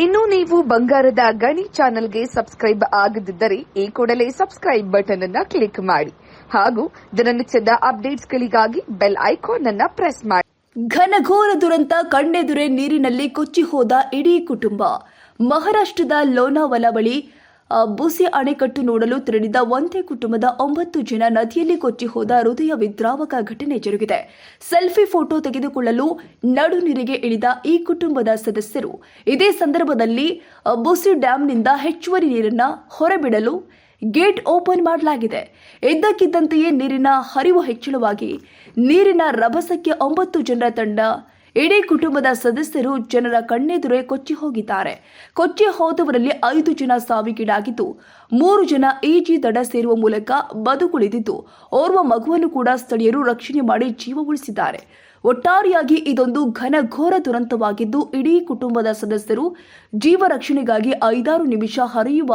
ಇನ್ನು ನೀವು ಬಂಗಾರದ ಗಣಿ ಚಾನೆಲ್ಗೆ ಸಬ್ಸ್ಕ್ರೈಬ್ ಆಗದಿದ್ದರೆ ಈ ಕೂಡಲೇ ಸಬ್ಸ್ಕ್ರೈಬ್ ಬಟನ್ ಅನ್ನ ಕ್ಲಿಕ್ ಮಾಡಿ. ಹಾಗೂ ದಿನನಿತ್ಯದ ಅಪ್ಡೇಟ್ಸ್ಗಳಿಗಾಗಿ ಬೆಲ್ ಐಕಾನ್ ಅನ್ನ ಪ್ರೆಸ್ ಮಾಡಿ. ಘನಘೋರ ದುರಂತ ಕಣ್ಣೆದುರೆ ನೀರಿನಲ್ಲಿ ಕೊಚ್ಚಿ ಹೋದ ಇಡೀ ಕುಟುಂಬ. ಮಹಾರಾಷ್ಟ್ರದ ಲೋನಾವಲ ಬಳಿ ಬುಸಿ ಅಣೆಕಟ್ಟು ನೋಡಲು ತೆರಳಿದ ಒಂದೇ ಕುಟುಂಬದ ಒಂಬತ್ತು ಜನ ನದಿಯಲ್ಲಿ ಕೊಚ್ಚಿ ಹೋದ ಹೃದಯ ವಿದ್ರಾವಕ ಘಟನೆ ಜರುಗಿದೆ. ಸೆಲ್ಫಿ ಫೋಟೋ ತೆಗೆದುಕೊಳ್ಳಲು ನಡು ನೀರಿಗೆ ಇಳಿದ ಈ ಕುಟುಂಬದ ಸದಸ್ಯರು. ಇದೇ ಸಂದರ್ಭದಲ್ಲಿ ಬುಸಿ ಡ್ಯಾಂನಿಂದ ಹೆಚ್ಚುವರಿ ನೀರನ್ನು ಹೊರಬಿಡಲು ಗೇಟ್ ಓಪನ್ ಮಾಡಲಾಗಿದೆ. ಇದ್ದಕ್ಕಿದ್ದಂತೆಯೇ ನೀರಿನ ಹರಿವು ಹೆಚ್ಚಳವಾಗಿ, ನೀರಿನ ರಭಸಕ್ಕೆ ಒಂಬತ್ತು ಜನರ ತಂಡ ಇಡೀ ಕುಟುಂಬದ ಸದಸ್ಯರು ಜನರ ಕಣ್ಣೆದುರೇ ಕೊಚ್ಚಿ ಹೋಗಿದ್ದಾರೆ. ಕೊಚ್ಚಿ ಹೋದವರಲ್ಲಿ ಐದು ಜನ ಸಾವಿಗೀಡಾಗಿದ್ದು, ಮೂರು ಜನ ಈಜಿ ದಡ ಸೇರುವ ಮೂಲಕ ಬದುಕುಳಿದಿದ್ದು, ಓರ್ವ ಮಗುವನ್ನು ಕೂಡ ಸ್ಥಳೀಯರು ರಕ್ಷಣೆ ಮಾಡಿ ಜೀವ ಉಳಿಸಿದ್ದಾರೆ ಒಟ್ಟಾರೆಯಾಗಿ ಇದೊಂದು ಘನಘೋರ ದುರಂತವಾಗಿದ್ದು ಇಡೀ ಕುಟುಂಬದ ಸದಸ್ಯರು ಜೀವ ರಕ್ಷಣೆಗಾಗಿ ಐದಾರು ನಿಮಿಷ ಹರಿಯುವ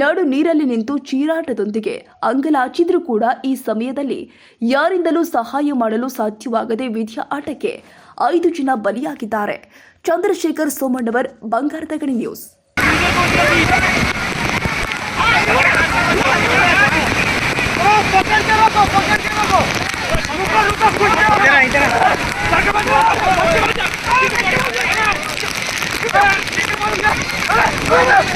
ನಡು ನೀರಲ್ಲಿ ನಿಂತು ಚೀರಾಟದೊಂದಿಗೆ ಅಂಗಲಾಚಿದ್ರೂ ಕೂಡ ಈ ಸಮಯದಲ್ಲಿ ಯಾರಿಂದಲೂ ಸಹಾಯ ಮಾಡಲು ಸಾಧ್ಯವಾಗದೆ ವಿಧಿಯ ಆಟಕ್ಕೆ ಐದು ಜನ ಬಲಿಯಾಗಿದ್ದಾರೆ. ಚಂದ್ರಶೇಖರ್ ಸೋಮಣ್ಣವರ್ ಬಂಗಾರದ ಗಣಿ ನ್ಯೂಸ್. Давай!